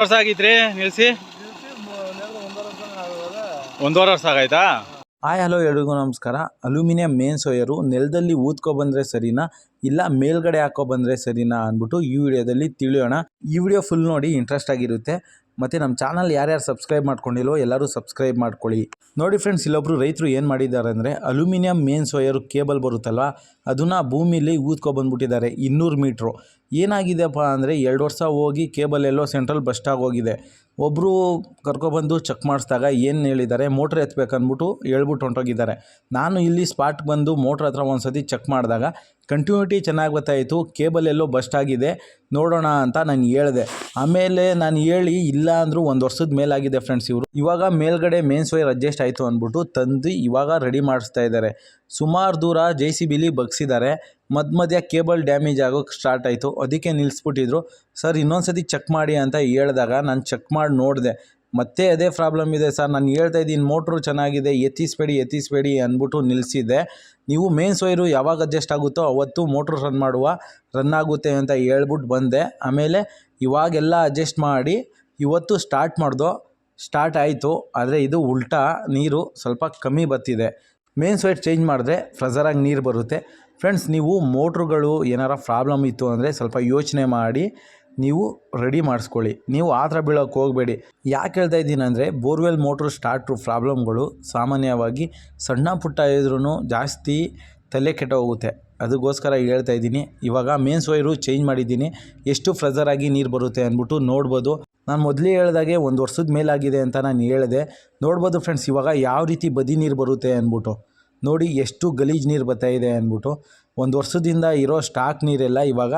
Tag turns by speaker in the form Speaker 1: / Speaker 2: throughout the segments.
Speaker 1: ವರ್ಷ ಆಗಿತ್ರಿ ನಿಲ್ಸಿ? ಒಂದೂವರೆ ವರ್ಷ ಆಗಾಯ್ತಾ?
Speaker 2: ಹಾಯ್, ಹಲೋ ಎಲ್ರಿಗೂ ನಮಸ್ಕಾರ. ಅಲ್ಯೂಮಿನಿಯಂ ಮೇನ್ ಸೋಯರು ನೆಲದಲ್ಲಿ ಊದ್ಕೊ ಬಂದ್ರೆ ಸರಿನಾ? ಇಲ್ಲ ಮೇಲ್ಗಡೆ ಹಾಕೋ ಬಂದ್ರೆ ಸರಿನಾ ಅಂದ್ಬಿಟ್ಟು ಈ ವಿಡಿಯೋದಲ್ಲಿ ತಿಳಿಯೋಣ. ಈ ವಿಡಿಯೋ ಫುಲ್ ನೋಡಿ ಇಂಟ್ರೆಸ್ಟ್ ಆಗಿರುತ್ತೆ. ಮತ್ತು ನಮ್ಮ ಚಾನಲ್ ಯಾರ್ಯಾರು ಸಬ್ಸ್ಕ್ರೈಬ್ ಮಾಡ್ಕೊಂಡಿಲ್ವೋ ಎಲ್ಲರೂ ಸಬ್ಸ್ಕ್ರೈಬ್ ಮಾಡ್ಕೊಳ್ಳಿ. ನೋಡಿ ಫ್ರೆಂಡ್ಸ್ ಇಲ್ಲೊಬ್ಬರು ರೈತರು ಏನು ಮಾಡಿದ್ದಾರೆ ಅಂದರೆ ಅಲ್ಯೂಮಿನಿಯಂ ಮೇನ್ ಸೋಯರು ಕೇಬಲ್ ಬರುತ್ತಲ್ವ? ಅದನ್ನು ಭೂಮಿಲಿ ಊದ್ಕೊಬಂದ್ಬಿಟ್ಟಿದ್ದಾರೆ ಇನ್ನೂರು ಮೀಟ್ರು. ಏನಾಗಿದೆಪ್ಪ ಅಂದರೆ ಎರಡು ವರ್ಷ ಹೋಗಿ ಕೇಬಲ್ ಎಲ್ಲೋ ಸೆಂಟ್ರಲ್ ಬಸ್ಟಾಗಿ ಹೋಗಿದೆ. ಒಬ್ಬರು ಕರ್ಕೊಬಂದು ಚೆಕ್ ಮಾಡಿಸಿದಾಗ ಏನು ಹೇಳಿದ್ದಾರೆ? ಮೋಟ್ರ್ ಎತ್ಬೇಕಂದ್ಬಿಟ್ಟು ಹೇಳ್ಬಿಟ್ಟು ಹೊಂಟೋಗಿದ್ದಾರೆ. ನಾನು ಇಲ್ಲಿ ಸ್ಪಾಟ್ಗೆ ಬಂದು ಮೋಟ್ರ್ ಹತ್ರ ಒಂದು ಚೆಕ್ ಮಾಡಿದಾಗ ಕಂಟಿನ್ಯೂಟಿ ಚೆನ್ನಾಗಿ ಬರ್ತಾಯಿತ್ತು ಕೇಬಲ್ ಎಲ್ಲೋ ಬಸ್ಟ್ ಆಗಿದೆ. ನೋಡೋಣ ಅಂತ ನಾನು ಹೇಳಿದೆ. ಆಮೇಲೆ ನಾನು ಹೇಳಿ, ಇಲ್ಲ ಅಂದರೂ ಒಂದು ವರ್ಷದ ಮೇಲಾಗಿದೆ ಫ್ರೆಂಡ್ಸ್ ಇವರು. ಇವಾಗ ಮೇಲ್ಗಡೆ ಮೇನ್ಸ್ ವೈರ್ ಅಡ್ಜಸ್ಟ್ ಆಯಿತು ಅಂದ್ಬಿಟ್ಟು ತಂದು ಇವಾಗ ರೆಡಿ ಮಾಡಿಸ್ತಾ ಇದ್ದಾರೆ. ಸುಮಾರು ದೂರ ಜೆ ಸಿ ಬಿಲಿ ಬಗ್ಸಿದ್ದಾರೆ. ಮಧ್ಯ ಮಧ್ಯ ಕೇಬಲ್ ಡ್ಯಾಮೇಜ್ ಆಗೋಕ್ಕೆ ಸ್ಟಾರ್ಟ್ ಆಯಿತು. ಅದಕ್ಕೆ ನಿಲ್ಲಿಸ್ಬಿಟ್ಟಿದ್ರು ಸರ್ ಇನ್ನೊಂದು ಸತಿ ಚೆಕ್ ಮಾಡಿ ಅಂತ ಹೇಳಿದಾಗ ನಾನು ಚೆಕ್ ಮಾಡಿ ನೋಡಿದೆ. ಮತ್ತೆ ಅದೇ ಪ್ರಾಬ್ಲಮ್ ಇದೆ ಸರ್. ನಾನು ಹೇಳ್ತಾ ಇದ್ದೀನಿ, ಮೋಟ್ರು ಚೆನ್ನಾಗಿದೆ, ಎತ್ತಿಸ್ಬೇಡಿ ಎತ್ತಿಸ್ಬೇಡಿ ಅಂದ್ಬಿಟ್ಟು ನಿಲ್ಲಿಸಿದ್ದೆ ನೀವು ಮೇನ್ಸ್ ವೈರು ಯಾವಾಗ ಅಡ್ಜಸ್ಟ್ ಆಗುತ್ತೋ ಅವತ್ತು ಮೋಟ್ರು ರನ್ ಮಾಡುವ, ರನ್ ಆಗುತ್ತೆ ಅಂತ ಹೇಳ್ಬಿಟ್ಟು ಬಂದೆ. ಆಮೇಲೆ ಇವಾಗೆಲ್ಲ ಅಡ್ಜಸ್ಟ್ ಮಾಡಿ ಇವತ್ತು ಸ್ಟಾರ್ಟ್ ಮಾಡ್ದೋ, ಸ್ಟಾರ್ಟ್ ಆಯಿತು. ಆದರೆ ಇದು ಉಲ್ಟಾ, ನೀರು ಸ್ವಲ್ಪ ಕಮ್ಮಿ ಬರ್ತಿದೆ. ಮೇನ್ ಸ್ವೈಟ್ ಚೇಂಜ್ ಮಾಡಿದ್ರೆ ಫ್ರೆಸರಾಗಿ ನೀರು ಬರುತ್ತೆ. ಫ್ರೆಂಡ್ಸ್, ನೀವು ಮೋಟ್ರುಗಳು ಏನಾರ ಪ್ರಾಬ್ಲಮ್ ಇತ್ತು ಅಂದರೆ ಸ್ವಲ್ಪ ಯೋಚನೆ ಮಾಡಿ, ನೀವು ರೆಡಿ ಮಾಡಿಸ್ಕೊಳ್ಳಿ. ನೀವು ಆ ಥರ ಬೀಳೋಕ್ಕೆ ಹೋಗಬೇಡಿ. ಯಾಕೆ ಹೇಳ್ತಾ ಇದ್ದೀನಿ ಅಂದರೆ, ಬೋರ್ವೆಲ್ ಮೋಟ್ರ್ ಸ್ಟಾರ್ಟ್ರು ಪ್ರಾಬ್ಲಮ್ಗಳು ಸಾಮಾನ್ಯವಾಗಿ ಸಣ್ಣ ಪುಟ್ಟ ಇದ್ರೂ ಜಾಸ್ತಿ ತಲೆ ಕೆಟ್ಟ ಹೋಗುತ್ತೆ ಅದಕ್ಕೋಸ್ಕರ ಹೇಳ್ತಾ ಇದ್ದೀನಿ, ಇವಾಗ ಮೇನ್ಸ್ ವೈರು ಚೇಂಜ್ ಮಾಡಿದ್ದೀನಿ, ಎಷ್ಟು ಫ್ರೆಜರ್ ಆಗಿ ನೀರು ಬರುತ್ತೆ ಅಂದ್ಬಿಟ್ಟು ನೋಡ್ಬೋದು. ನಾನು ಮೊದಲೇ ಹೇಳ್ದಾಗೆ ಒಂದು ವರ್ಷದ ಮೇಲಾಗಿದೆ ಅಂತ ನಾನು ಹೇಳಿದೆ. ನೋಡ್ಬೋದು ಫ್ರೆಂಡ್ಸ್ ಇವಾಗ ಯಾವ ರೀತಿ ಬದಿ ನೀರು ಬರುತ್ತೆ ಅಂದ್ಬಿಟ್ಟು. ನೋಡಿ ಎಷ್ಟು ಗಲೀಜು ನೀರು ಬರ್ತಾಯಿದೆ ಅಂದ್ಬಿಟ್ಟು. ಒಂದು ವರ್ಷದಿಂದ ಇರೋ ಸ್ಟಾಕ್ ನೀರೆಲ್ಲ ಇವಾಗ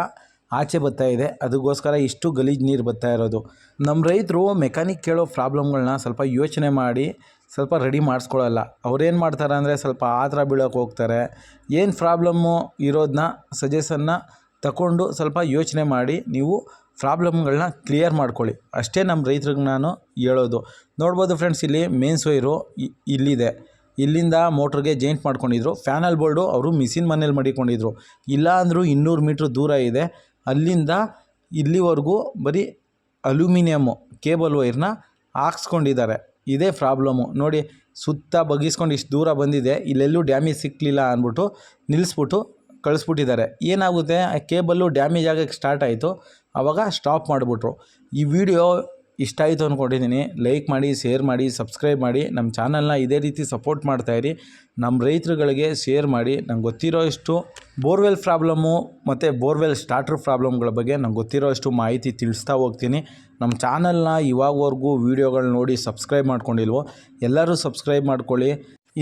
Speaker 2: ಆಚೆ ಬರ್ತಾ ಇದೆ. ಅದಕ್ಕೋಸ್ಕರ ಇಷ್ಟು ಗಲೀಜು ನೀರು ಬರ್ತಾ ಇರೋದು. ನಮ್ಮ ರೈತರು ಮೆಕ್ಯಾನಿಕ್ ಕೇಳೋ ಪ್ರಾಬ್ಲಮ್ಗಳನ್ನ ಸ್ವಲ್ಪ ಯೋಚನೆ ಮಾಡಿ, ಸ್ವಲ್ಪ ರೆಡಿ ಮಾಡಿಸ್ಕೊಳ್ಳಲ್ಲ. ಅವ್ರೇನು ಮಾಡ್ತಾರೆ ಅಂದರೆ ಸ್ವಲ್ಪ ಆ ಥರ ಬೀಳೋಕೆ ಹೋಗ್ತಾರೆ. ಏನು ಪ್ರಾಬ್ಲಮ್ಮು ಇರೋದನ್ನ ಸಜೆಷನ್ನ ತಗೊಂಡು ಸ್ವಲ್ಪ ಯೋಚನೆ ಮಾಡಿ, ನೀವು ಪ್ರಾಬ್ಲಮ್ಗಳನ್ನ ಕ್ಲಿಯರ್ ಮಾಡ್ಕೊಳ್ಳಿ. ಅಷ್ಟೇ ನಮ್ಮ ರೈತ್ರಿಗೆ ನಾನು ಹೇಳೋದು. ನೋಡ್ಬೋದು ಫ್ರೆಂಡ್ಸ್ ಇಲ್ಲಿ ಮೇನ್ ಇ- ಇಲ್ಲಿದೆ. ಇಲ್ಲಿಂದ ಮೋಟ್ರಿಗೆ ಜೈಂಟ್ ಮಾಡ್ಕೊಂಡಿದ್ರು. ಫ್ಯಾನಲ್ ಬೋಲ್ಡು ಅವರು ಮಿಷಿನ್ ಮನೇಲಿ ಮಡಿಕೊಂಡಿದ್ರು. ಇಲ್ಲ ಅಂದರೂ ಇನ್ನೂರು ಮೀಟ್ರ್ ದೂರ ಇದೆ. ಅಲ್ಲಿಂದ ಇಲ್ಲಿವರೆಗೂ ಬರೀ ಅಲ್ಯೂಮಿನಿಯಮ್ಮು ಕೇಬಲ್ ವೈರ್ನ ಹಾಕ್ಸ್ಕೊಂಡಿದ್ದಾರೆ. ಇದೇ ಪ್ರಾಬ್ಲಮ್ಮು ನೋಡಿ, ಸುತ್ತ ಬಗ್ಗಿಸ್ಕೊಂಡು ಇಷ್ಟು ದೂರ ಬಂದಿದೆ. ಇಲ್ಲೆಲ್ಲೂ ಡ್ಯಾಮೇಜ್ ಸಿಕ್ಕಲಿಲ್ಲ ಅಂದ್ಬಿಟ್ಟು ನಿಲ್ಲಿಸ್ಬಿಟ್ಟು ಕಳಿಸ್ಬಿಟ್ಟಿದ್ದಾರೆ. ಏನಾಗುತ್ತೆ? ಆ ಕೇಬಲ್ಲು ಡ್ಯಾಮೇಜ್ ಆಗೋಕ್ಕೆ ಸ್ಟಾರ್ಟ್ ಆಯಿತು. ಆವಾಗ ಸ್ಟಾಪ್ ಮಾಡಿಬಿಟ್ರು. ಈ ವಿಡಿಯೋ ಇಷ್ಟ ಆಯಿತು ಅಂದ್ಕೊಂಡಿದ್ದೀನಿ ಲೈಕ್ ಮಾಡಿ, ಶೇರ್ ಮಾಡಿ, ಸಬ್ಸ್ಕ್ರೈಬ್ ಮಾಡಿ. ನಮ್ಮ ಚಾನಲ್ನ ಇದೇ ರೀತಿ ಸಪೋರ್ಟ್ ಮಾಡ್ತಾಯಿರಿ ನಮ್ಮ ರೈತರುಗಳಿಗೆ ಶೇರ್ ಮಾಡಿ. ನಂಗೆ ಗೊತ್ತಿರೋ ಇಷ್ಟು ಬೋರ್ವೆಲ್ ಪ್ರಾಬ್ಲಮ್ಮು ಮತ್ತು ಬೋರ್ವೆಲ್ ಸ್ಟಾರ್ಟ್ರ್ ಪ್ರಾಬ್ಲಮ್ಗಳ ಬಗ್ಗೆ ನಂಗೆ ಗೊತ್ತಿರೋ ಅಷ್ಟು ಮಾಹಿತಿ ತಿಳಿಸ್ತಾ ಹೋಗ್ತೀನಿ. ನಮ್ಮ ಚಾನಲ್ನ ಇವಾಗವರೆಗೂ ವೀಡಿಯೋಗಳು ನೋಡಿ ಸಬ್ಸ್ಕ್ರೈಬ್ ಮಾಡ್ಕೊಂಡಿಲ್ವೋ ಎಲ್ಲರೂ ಸಬ್ಸ್ಕ್ರೈಬ್ ಮಾಡ್ಕೊಳ್ಳಿ.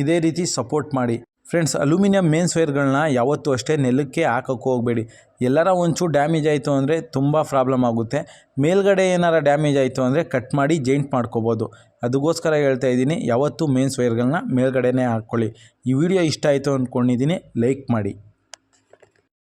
Speaker 2: ಇದೇ ರೀತಿ ಸಪೋರ್ಟ್ ಮಾಡಿ. ಫ್ರೆಂಡ್ಸ್, ಅಲ್ಯೂಮಿನಿಯಂ ಮೇನ್ಸ್ ವೈರ್ಗಳನ್ನ ಯಾವತ್ತೂ ಅಷ್ಟೇ ನೆಲಕ್ಕೆ ಹಾಕೋಕ್ಕೆ ಹೋಗಬೇಡಿ. ಎಲ್ಲರ ಒಂಚೂರು ಡ್ಯಾಮೇಜ್ ಆಯಿತು ಅಂದರೆ ತುಂಬ ಪ್ರಾಬ್ಲಮ್ ಆಗುತ್ತೆ. ಮೇಲ್ಗಡೆ ಏನಾರ ಡ್ಯಾಮೇಜ್ ಆಯಿತು ಅಂದರೆ ಕಟ್ ಮಾಡಿ ಜೈಂಟ್ ಮಾಡ್ಕೋಬೋದು. ಅದಕ್ಕೋಸ್ಕರ ಹೇಳ್ತಾ ಇದ್ದೀನಿ, ಯಾವತ್ತೂ ಮೇನ್ಸ್ ವೈರ್ಗಳನ್ನ ಮೇಲ್ಗಡೆನೇ ಹಾಕ್ಕೊಳ್ಳಿ. ಈ ವಿಡಿಯೋ ಇಷ್ಟ ಆಯಿತು ಅಂದ್ಕೊಂಡಿದ್ದೀನಿ, ಲೈಕ್ ಮಾಡಿ.